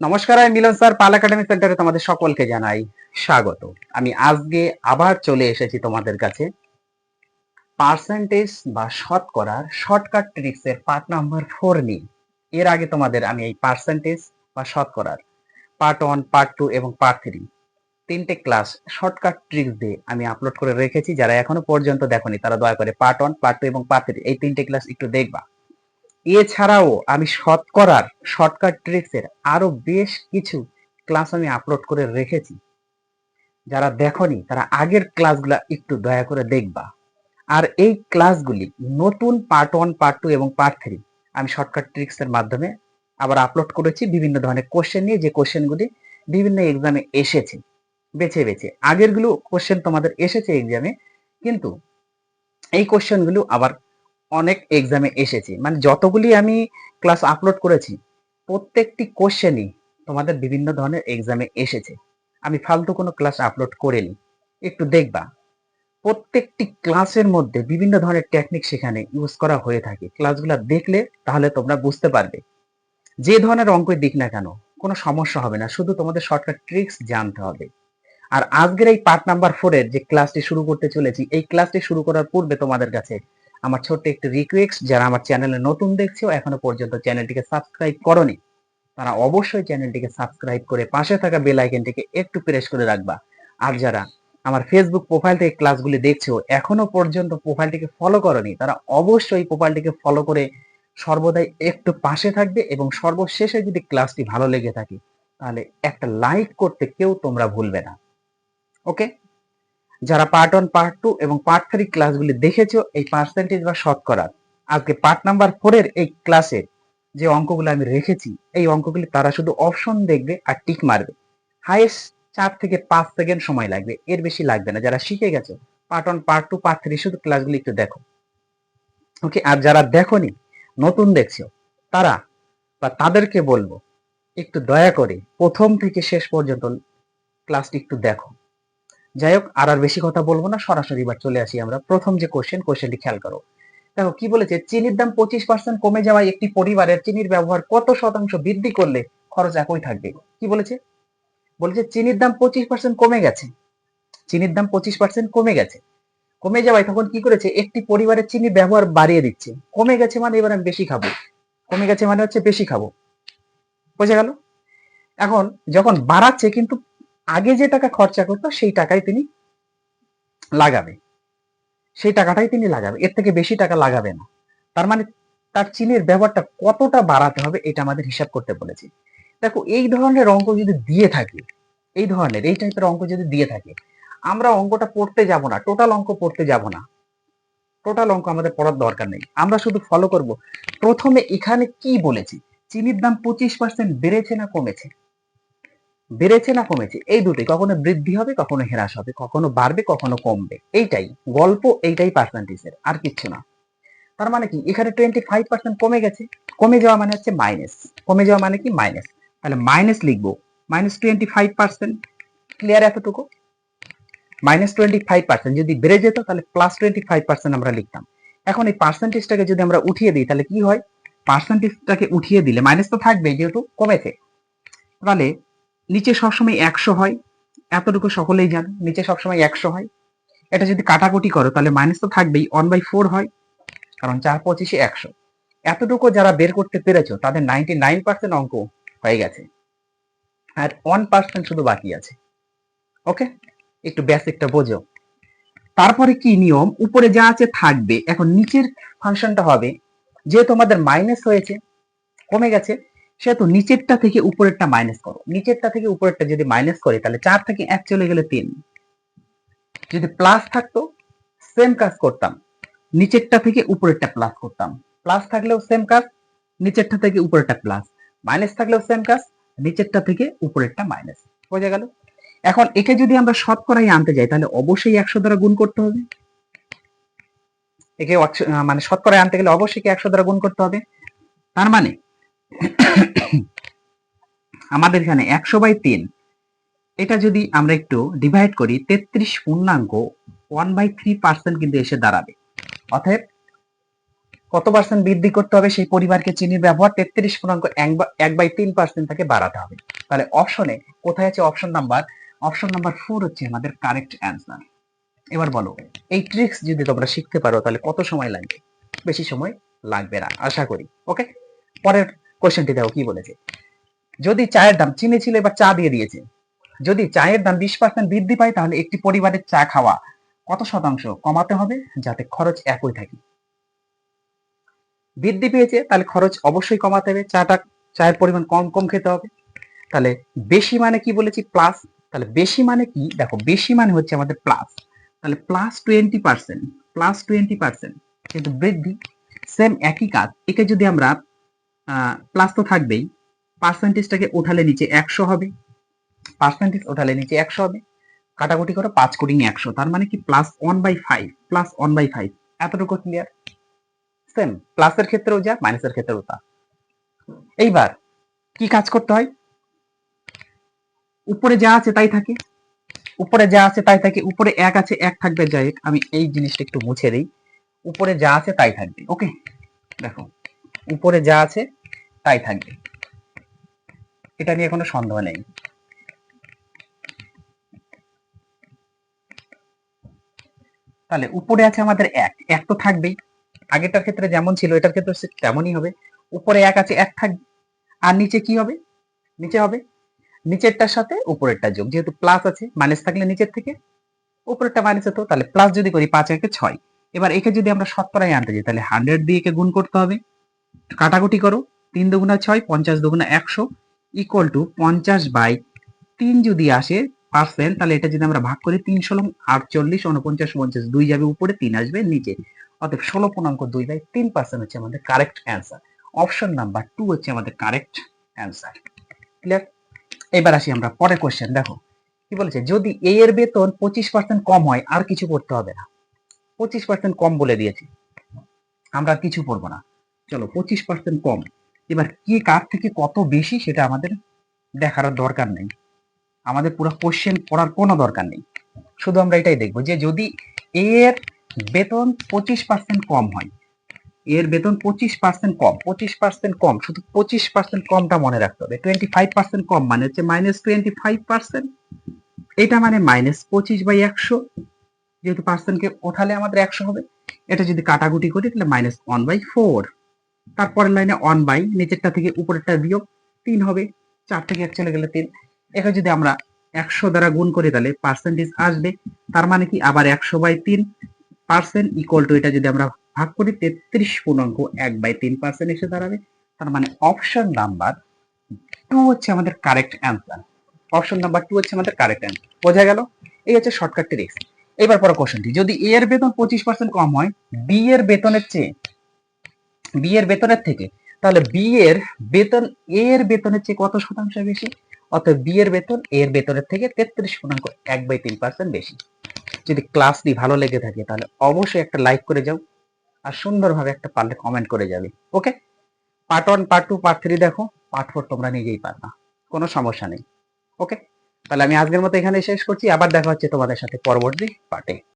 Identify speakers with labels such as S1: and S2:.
S1: নমস্কার, আমি মিলন স্যার, পাল একাডেমি সেন্টারে তোমাদের সকলকে জানাই স্বাগত। আমি আজকে আবার চলে এসেছি তোমাদের কাছে। পার্সেন্টেজ বা শতকরার শর্টকাট ট্রিক্সের পার্ট নাম্বার ফোর নিয়ে। এর আগে তোমাদের আমি এই পার্সেন্টেজ বা শতকরার পার্ট ওয়ান পার্ট টু এবং পার্ট থ্রি তিনটে ক্লাস শর্টকাট ট্রিক্স দিয়ে আমি আপলোড করে রেখেছি। যারা এখনও পর্যন্ত দেখোনি, তারা দয়া করে পার্ট ওয়ান পার্ট টু এবং পার্ট থ্রি এই তিনটে ক্লাস একটু দেখবা। এছাড়াও আমি শতকরার শর্টকাট ট্রিক্সের আরও বেশ কিছু ক্লাস আমি আপলোড করে রেখেছি। যারা দেখনি, তারা আগের ক্লাসগুলা একটু দয়া করে দেখবা। আর এই ক্লাসগুলি নতুন পার্ট ওয়ান পার্ট টু এবং পার্ট থ্রি আমি শর্টকাট ট্রিক্সের মাধ্যমে আবার আপলোড করেছি। বিভিন্ন ধরনের কোশ্চেন নিয়ে যে কোশ্চেনগুলি বিভিন্ন এক্সামে এসেছে। বেছে বেছে। আগেরগুলো কোশ্চেন তোমাদের এসেছে এক্সামে কিন্তু এই কোশ্চেনগুলো আবার অনেক এক্সামে এসেছে। মানে যতগুলি আমি ক্লাস আপলোড করেছি, প্রত্যেকটি কোশ্চেনই তোমাদের বিভিন্ন ধরনের এক্সামে এসেছে। আমি ফালতু কোনো ক্লাস আপলোড করিনি। একটু দেখবা, প্রত্যেকটি ক্লাসের মধ্যে বিভিন্ন ধরনের টেকনিক সেখানে ইউজ করা হয়ে থাকে। ক্লাসগুলো দেখলে তাহলে তোমরা বুঝতে পারবে। যে ধরনের অঙ্কই দিক না কেন, কোনো সমস্যা হবে না। শুধু তোমাদের শর্টকাট ট্রিক্স জানতে হবে। আর আজকের এই পার্ট নাম্বার ফোরের যে ক্লাসটি শুরু করতে চলেছি, এই ক্লাসটি শুরু করার পূর্বে তোমাদের কাছে আমার ছোট্ট একটি রিকোয়েস্ট যারা আমার চ্যানেলে নতুন দেখছ, এখনও পর্যন্ত চ্যানেলটিকে সাবস্ক্রাইব করনি, তারা অবশ্যই চ্যানেলটিকে সাবস্ক্রাইব করে পাশে থাকা বেল আইকনটিকে একটু প্রেস করে রাখবা। আর যারা আমার ফেসবুক প্রোফাইল থেকে ক্লাসগুলি দেখছ, এখনও পর্যন্ত প্রোফাইলটিকে ফলো করনি, তারা অবশ্যই প্রোফাইলটিকে ফলো করে সর্বদাই একটু পাশে থাকবে এবং সর্বশেষে যদি ক্লাসটি ভালো লেগে থাকে, তাহলে একটা লাইক করতে কেউ তোমরা ভুলবে না। ওকে যারা পার্ট ওয়ান পার্ট টু এবং পার্ট থ্রি ক্লাসগুলি দেখেছ, এই পার্সেন্টেজ বা শতকরার আজকে পার্ট নাম্বার ফোরের এই ক্লাসে যে অঙ্কগুলো আমি রেখেছি, এই অঙ্কগুলি তারা শুধু অপশন দেখবে আর টিক মারবে। হাইয়েস্ট চার থেকে পাঁচ সেকেন্ড সময় লাগবে, এর বেশি লাগবে না। যারা শিখে গেছো part one part two part three শুধু ক্লাসগুলি একটু দেখো। ওকে আর যারা দেখোনি, নতুন দেখছ, তারা বা তাদেরকে বলব, একটু দয়া করে প্রথম থেকে শেষ পর্যন্ত ক্লাসটি একটু দেখো। যাই হোক, আর আর বেশি কথা বলব না, সরাসরি এবার চলে আসি আমরা। প্রথম যে কোশ্চেন কোশ্চেনটি খেয়াল করো। দেখো, কি বলেছে? চিনির দাম পঁচিশ পার্সেন্ট কমে যাওয়ায় একটি পরিবারের চিনির ব্যবহার কত শতাংশ বৃদ্ধি করলে খরচ একই থাকবে? কি বলেছে? বলেছে, চিনির দাম পঁচিশ পার্সেন্ট কমে গেছে। চিনির দাম পঁচিশ পার্সেন্ট কমে গেছে। কমে যাওয়ায় তখন কি করেছে? একটি পরিবারের চিনির ব্যবহার বাড়িয়ে দিচ্ছে। কমে গেছে মানে এবার আমি বেশি খাব। কমে গেছে মানে হচ্ছে বেশি খাব। বোঝা গেল? এখন যখন বাড়াচ্ছে কিন্তু আগে যে টাকা খরচা করতো, সেই টাকাই তিনি লাগাবে। সেই টাকাটাই তিনি লাগাবে। এর থেকে বেশি টাকা লাগাবে না। তার মানে তার চিনের ব্যবহারটা কতটা বাড়াতে হবে, এটা আমাদের হিসাব করতে বলেছি। দেখো, এই ধরনের অঙ্ক যদি দিয়ে থাকে, এই ধরনের, এই টাইপের অঙ্ক যদি দিয়ে থাকে, আমরা অঙ্কটা পড়তে যাব না টোটাল অঙ্ক পড়তে যাব না। টোটাল অঙ্ক আমাদের পড়ার দরকার নেই। আমরা শুধু ফলো করব। প্রথমে এখানে কি বলেছি? চিনির দাম পঁচিশ পার্সেন্ট বেড়েছে না কমেছে? বেড়েছে না কমেছে? এই দুটি কখনো বৃদ্ধি হবে, কখনো হ্রাস হবে, কখনো বাড়বে, কখনো কমবে। এইটাই। গল্প, এইটাই পার্সেন্টেজের আর কিচ্ছু না। তার মানে কি? এখানে টোয়েন্টি ফাইভ পার্সেন্ট কমে গেছে। কমে যাওয়া মানে হচ্ছে মাইনাস কমে যাওয়া মানে কি? মাইনাস তাহলে মাইনাস লিখব। Minus twenty five percent clear এতটুকু? মাইনাস টোয়েন্টি ফাইভ পার্সেন্ট যদি বেড়ে যেত, তাহলে প্লাস টোয়েন্টি ফাইভ পার্সেন্ট আমরা লিখতাম। এখন এই পার্সেন্টেজটাকে যদি আমরা উঠিয়ে দিই, তাহলে কি হয়? পার্সেন্টেজটাকে উঠিয়ে দিলে মাইনাস তো থাকবে যেহেতু কমেছে। তাহলে নিচে সবসময় একশো হয়, এতটুকু সকলেই জানো, নিচে সবসময় একশো হয়। এটা যদি কাটাকুটি করো, তাহলে মাইনাস তো থাকবেই ওয়ান বাই ফোর হয়, কারণ চার পঁচিশে একশো। এতটুকু যারা বের করতে পেরেছ, তাদের নাইনটি নাইন পার্সেন্ট অঙ্ক হয়ে গেছে। আর ওয়ান পার্সেন্ট শুধু বাকি আছে। ওকে একটু বেসিকটা বোঝো। তারপরে কি নিয়ম? উপরে যা আছে থাকবে। এখন নিচের ফাংশনটা হবে, যে তোমাদের মাইনাস হয়েছে, কমে গেছে সেহেতু নিচেরটা থেকে উপরেরটা মাইনাস করো। নিচেরটা থেকে উপরেরটা যদি মাইনাস করি, তাহলে চার থেকে এক চলে গেলে তিন। যদি প্লাস থাকতো সেম কাজ করতাম। নিচেরটা থেকে উপরেরটা প্লাস করতাম। প্লাস থাকলেও সেম কাজ, নিচেরটা থেকে উপরেরটা প্লাস মাইনাস থাকলেও সেম কাজ, নিচেরটা থেকে উপরেরটা মাইনাস বোঝা গেল? এখন একে যদি আমরা শতকরাই আনতে যাই, তাহলে অবশ্যই একশো দ্বারা গুণ করতে হবে। একে মানে শতকরায় আনতে গেলে অবশ্যই একশো দ্বারা গুণ করতে হবে? তার মানে আমাদের এখানে একশো বাই তিন। এটা যদি আমরা একটু ডিভাইড করি, তেত্রিশ পূর্ণাঙ্ক ওয়ান বাই থ্রি পার্সেন্ট কিন্তু এসে দাঁড়াবে। অতএব কত পার্সেন্ট বৃদ্ধি করতে হবে সেই পরিবারকে চিনির ব্যবহার? তেত্রিশ পূর্ণাঙ্ক এক বাই তিন পার্সেন্ট থেকে বাড়াতে হবে। তাহলে অপশনে কোথায় আছে option number option number four হচ্ছে আমাদের কারেক্ট অ্যান্সার এবার বলো, এই ট্রিক্স যদি তোমরা শিখতে পারো, তাহলে কত সময় লাগবে? বেশি সময় লাগবে না, আশা করি। ওকে পরের কোশ্চেনটি দেখো, কি বলেছে? যদি চায়ের দাম চিনি ছিল, এবার চা দিয়ে দিয়েছে। যদি চায়ের দাম বিশ পার্সেন্ট বৃদ্ধি পায়, তাহলে একটি পরিবারের চা খাওয়া কত শতাংশ কমাতে হবে? যাতে খরচ একই থাকে। বৃদ্ধি পেয়েছে, তাহলে খরচ অবশ্যই কমাতে হবে। চাটা, চায়ের পরিমাণ কম কম খেতে হবে। তাহলে বেশি মানে কি বলেছি? প্লাস তাহলে বেশি মানে কি? দেখো, বেশি মানে হচ্ছে আমাদের প্লাস তাহলে plus twenty percent plus twenty percent কিন্তু বৃদ্ধি। সেম একই কাজ। একে যদি আমরা প্লাস তো থাকবেই। পার্সেন্টেজটাকে উঠালে নিচে একশো হবে। পার্সেন্টেজ উঠালে নিচে একশো হবে। কাটাকুটি করো, পাঁচ কোটিং একশো। তার মানে কি? Plus one by five plus one by five এতটুকু ক্লিয়ার সেম প্লাসের ক্ষেত্রেও যা মাইনাসের ক্ষেত্রেও তা। এইবার কি কাজ করতে হয়? উপরে যা আছে তাই থাকে। উপরে যা আছে তাই থাকে। উপরে এক আছে, এক থাকবে। যাই আমি এই জিনিসটা একটু মুছে দিই। উপরে যা আছে তাই থাকবে। ওকে দেখো উপরে যা আছে, তাই থাকবে। এটা নিয়ে কোনো সন্দেহ নেই। তাহলে উপরে আছে আমাদের এক। এক তো থাকবেই। আগেরটার ক্ষেত্রে যেমন ছিল, এটার ক্ষেত্রে তেমনই হবে। উপরে এক আছে, এক থাকবে আর নিচে কি হবে? নিচে হবে। নিচেরটার সাথে উপরেরটা যোগ। যেহেতু প্লাস আছে মাইনাস থাকলে নিচের থেকে। উপরেরটা মাইনাস হতো তাহলে প্লাস যদি করি, পাঁচ একে ছয়। এবার একে যদি আমরা শতকরায় আনতে যাই, তাহলে হান্ড্রেড দিয়ে একে গুণ করতে হবে। কাটাকুটি করো। তিন দুগুণা ছয়, পঞ্চাশ দুগুণা একশো ইকুয়াল টু পঞ্চাশ বাই তিন যদি আসে পার্সেন্ট তাহলে এটা যদি আমরা ভাগ করি তিন ষোলো আটচল্লিশ উনপঞ্চাশ পঞ্চাশ দুই যাবে উপরে, তিন আসবে নিচে। অতএব ষোলো পূর্ণাঙ্ক দুই বাই তিন পার্সেন্ট হচ্ছে আমাদের correct answer option number two হচ্ছে আমাদের কারেক্ট অ্যান্সার ক্লিয়ার এবার আসি আমরা পরের কোয়েশ্চেন দেখো। কি বলেছে? যদি এ এর বেতন পঁচিশ পার্সেন্ট কম হয়, আর কিছু করতে হবে না। পঁচিশ পার্সেন্ট কম বলে দিয়েছি। আমরা কিছু করব না। চলো পঁচিশ পার্সেন্ট কম। এবার কি কার থেকে কত বেশি সেটা আমাদের দেখার দরকার নেই। আমাদের পুরো কোশ্চেন পড়ার কোনো দরকার নেই। শুধু আমরা এটাই দেখব যে যদি এর বেতন পঁচিশ পার্সেন্ট কম হয়, এর বেতন পঁচিশ পার্সেন্ট কম, পঁচিশ পার্সেন্ট কম, শুধু পঁচিশ পার্সেন্ট কমটা মনে রাখতে হবে। টোয়েন্টি ফাইভ পার্সেন্ট কম মানে হচ্ছে মাইনাস টোয়েন্টি ফাইভ পার্সেন্ট এটা মানে মাইনাস পঁচিশ বাই একশো। যেহেতু পার্সেন্টকে ওঠালে আমাদের একশো হবে। এটা যদি কাটাকুটি করি তাহলে মাইনাস ওয়ান বাই ফোর তারপরের লাইনে ওয়ান বাই নিচেরটা থেকে উপরেরটা বিয়োগ, তিন হবে, চার থেকে এক চলে গেলে তিন। এখানে যদি আমরা একশো দ্বারা গুণ করি তাহলে পার্সেন্টেজ আসবে, তার মানে কি আবার একশো বাই তিন পার্সেন্ট ইকুয়াল টু এটা যদি আমরা ভাগ করি, তেত্রিশ পূর্ণাঙ্ক এক বাই তিন পার্সেন্ট এসে দাঁড়াবে। তার মানে অপশন নাম্বার টু হচ্ছে আমাদের correct answer option number two হচ্ছে আমাদের কারেক্ট অ্যান্সার বোঝা গেল? এই হচ্ছে শর্টকাট ট্রিক্স এবার পর কোশ্চেনটি যদি এ এর বেতন পঁচিশ পার্সেন্ট কম হয় বি এর বেতনের চেয়ে বি এর বেতনের থেকে, তাহলে বি এর বেতন এ এর বেতনের চেয়ে কত শতাংশ বেশি? অর্থাৎ বি এর বেতন এ এর বেতনের থেকে তেত্রিশ শতাংশ, এক বাই তিন পার্সেন্ট বেশি। যদি ক্লাসটি ভালো লেগে থাকে, তাহলে অবশ্যই একটা লাইক করে যাও আর সুন্দরভাবে একটা পারলে কমেন্ট করে যাবে okay part one part two part three দেখো পার্ট ফোর তোমরা নিজেই পারবা, কোনো সমস্যা নেই ওকে তাহলে আমি আজকের মতো এখানে শেষ করছি, আবার দেখা হচ্ছে তোমাদের সাথে পরবর্তী পার্টে